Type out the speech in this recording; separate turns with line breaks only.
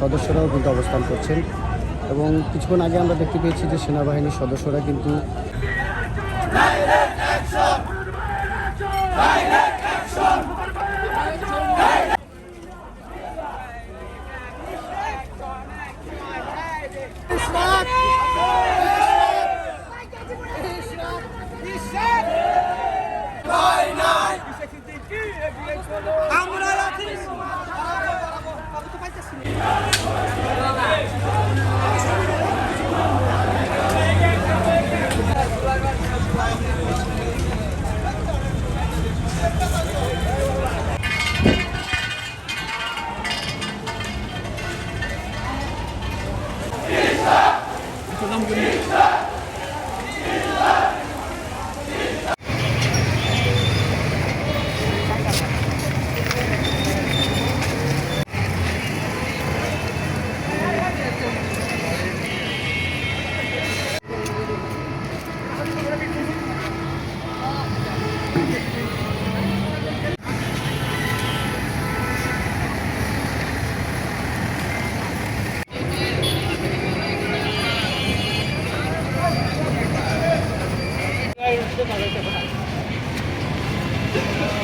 সদস্যরাও কিন্তু অবস্থান করছেন। এবং কিছুক্ষণ আগে আমরা দেখতে পেয়েছি যে সেনাবাহিনীর সদস্যরা কিন্তু 부담금이 どうもありが。